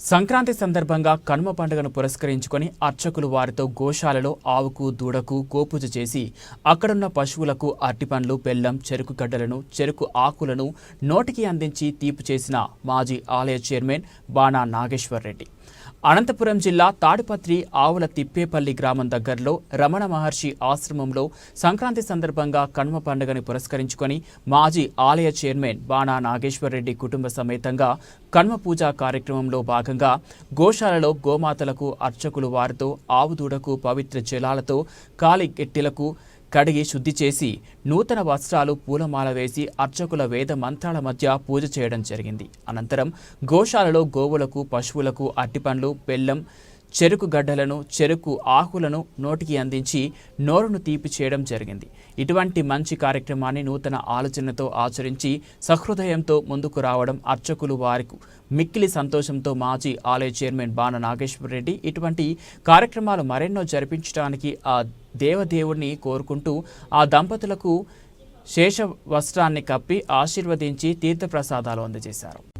సంక్రాంతి సందర్భంగా కనుమ పండుగను పురస్కరించుకొని అర్చకులు వారితో గోశాలలో ఆవుకు దూడకు గోపూజ చేసి అక్కడున్న పశువులకు అరటిపండ్లు బెల్లం చెరుకు గడ్డలను చెరుకు ఆకులను నోటికి అందించి తీపు చేసిన మాజీ ఆలయ చైర్మన్ బాణా నాగేశ్వర్ రెడ్డి. అనంతపురం జిల్లా తాడిపత్రి ఆవుల తిప్పేపల్లి గ్రామం దగ్గరలో రమణ మహర్షి ఆశ్రమంలో సంక్రాంతి సందర్భంగా కనుమ పండుగని పురస్కరించుకొని మాజీ ఆలయ చైర్మన్ బాణా నాగేశ్వరరెడ్డి కుటుంబ సమేతంగా కనుమ పూజా కార్యక్రమంలో భాగంగా గోశాలలో గోమాతలకు అర్చకులు వారితో ఆవు దూడకు పవిత్ర జలాలతో కాలి గెట్టెలకు కడిగి శుద్ధి చేసి నూతన వస్త్రాలు పూలమాల వేసి అర్చకుల వేద మంత్రాల మధ్య పూజ చేయడం జరిగింది. అనంతరం గోశాలలో గోవులకు పశువులకు అట్టిపండ్లు బెల్లం చెరుకు గడ్డలను చెరుకు ఆకులను నోటికి అందించి నోరును తీపి చేయడం జరిగింది. ఇటువంటి మంచి కార్యక్రమాన్ని నూతన ఆలోచనతో ఆచరించి సహృదయంతో ముందుకు రావడం అర్చకులు వారికి మిక్కిలి సంతోషంతో మాజీ ఆలయ చైర్మన్ బాణ నాగేశ్వర రెడ్డి ఇటువంటి కార్యక్రమాలు మరెన్నో జరిపించడానికి ఆ దేవదేవుణ్ణి కోరుకుంటూ ఆ దంపతులకు శేష వస్త్రాన్ని కప్పి ఆశీర్వదించి తీర్థప్రసాదాలు అందజేశారు.